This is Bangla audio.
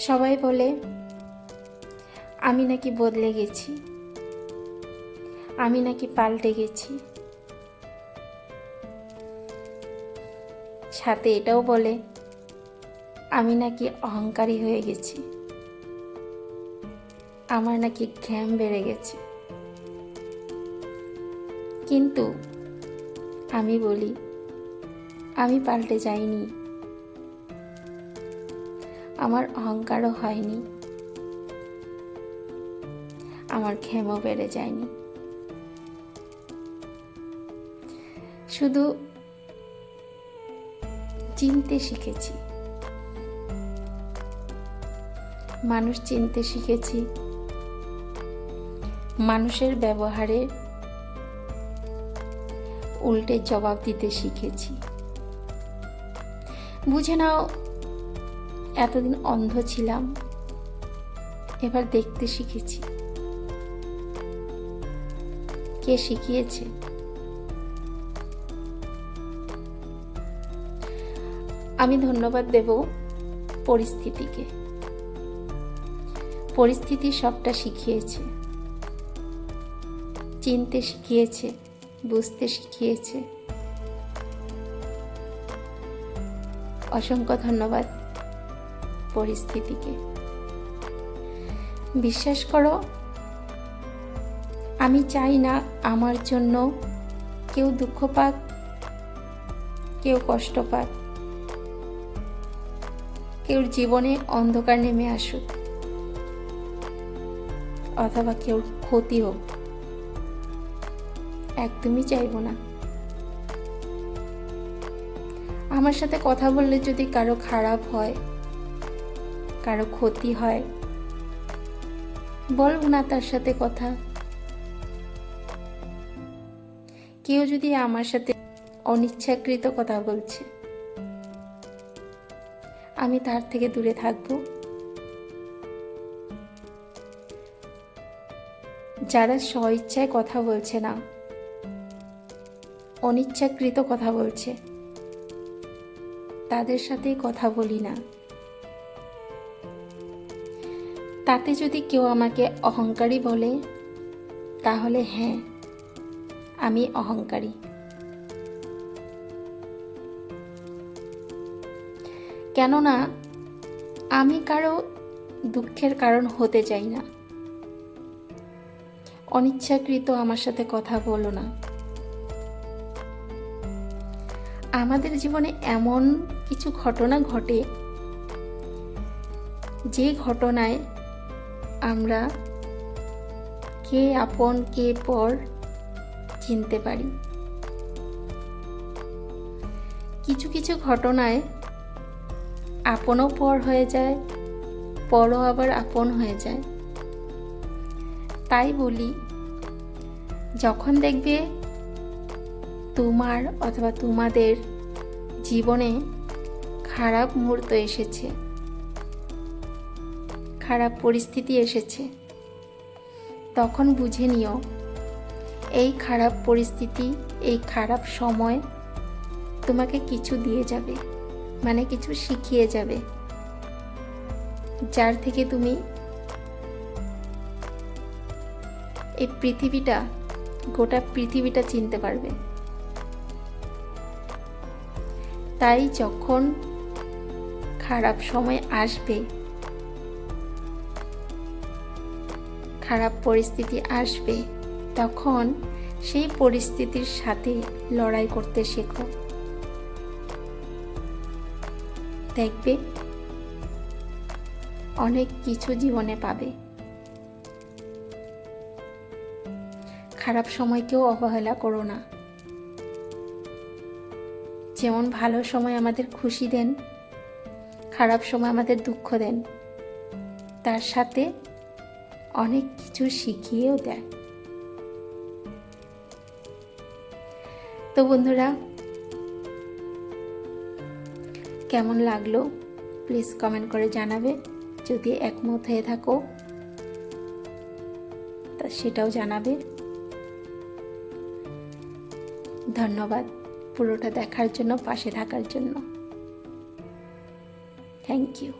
সবাই বলে, আমি নাকি বদলে গেছি। আমি নাকি পাল্টে গেছি। সাথে এটাও বলে, আমি নাকি অহংকারী হয়ে গেছি। আমার নাকি ঘ্যাম বেড়ে গেছে। কিন্তু আমি বলি, আমি পাল্টে যাইনি। আমার অহংকারও হয়নি। আমার ঘেমও বেড়ে যায়নি। শুধু চিনতে শিখেছি। মানুষ চিনতে শিখেছি। মানুষের ব্যবহারে উল্টে জবাব দিতে শিখেছি। বুঝে নাও এতদিন অন্ধ ছিলাম। এবার দেখতে শিখেছি। কে শিখিয়েছে? আমি ধন্যবাদ দেব পরিস্থিতিকে। পরিস্থিতি সবটা শিখিয়েছে। চিনতে শিখিয়েছে, বুঝতে শিখিয়েছে। অসংখ্য ধন্যবাদ। পরিস্থিতিকে। বিশ্বাস করো, আমি চাই না আমার জন্য কেউ দুঃখ পাক, কেউ কষ্ট পাক। কেউ জীবনে অন্ধকার নেমে আসুক, অথবা কেউ ক্ষতি হোক, একদমই চাইব না। আমার সাথে কথা বললে যদি কারও খারাপ হয় কারও ক্ষতি হয়। বলব না তার সাথে কথা। কেউ যদি আমার সাথে অনিচ্ছাকৃত কথা বলছে, আমি তার থেকে দূরে থাকব। যারা স্বইচ্ছায় কথা বলছে না, অনিচ্ছাকৃত কথা বলছে, তাদের সাথেই কথা বলি না। তাতে যদি কেউ আমাকে অহংকারী বলে, তাহলে হ্যাঁ আমি অহংকারী। কেননা, আমি কারও দুঃখের কারণ হতে চাই না। অনিচ্ছাকৃত আমার সাথে কথা বলো না। আমাদের জীবনে এমন কিছু ঘটনা ঘটে, যে ঘটনায় আমরা কে আপন, কে পর চিনতে পারি। কিছু কিছু ঘটনায় আপনও পর হয়ে যায়, পরও আবার আপন হয়ে যায়। তাই বলি, যখন দেখবে তোমার অথবা তোমাদের জীবনে খারাপ মুহূর্ত এসেছে খারাপ পরিস্থিতি এসেছে। তখন বুঝে নিও, এই খারাপ পরিস্থিতি, এই খারাপ সময় তোমাকে কিছু দিয়ে যাবে মানে কিছু শিখিয়ে যাবে। যার থেকে তুমি এই পৃথিবীটা, গোটা পৃথিবীটা চিনতে পারবে। তাই যখন খারাপ সময় আসবে খারাপ পরিস্থিতি আসবে, তখন সেই পরিস্থিতির সাথে লড়াই করতে শেখো। দেখবে, অনেক কিছু জীবনে পাবে। খারাপ সময়কেও অবহেলা করো না। যেমন ভালো সময় আমাদের খুশি দেন, খারাপ সময় আমাদের দুঃখ দেন, তার সাথে অনেক কিছু শিখিয়েও দেয়। তো বন্ধুরা, কেমন লাগল? প্লিজ কমেন্ট করে জানাবে। যদি একমত হয়ে থাকো, তা সেটাও জানাবে। ধন্যবাদ পুরোটা দেখার জন্য, পাশে থাকার জন্য। Thank you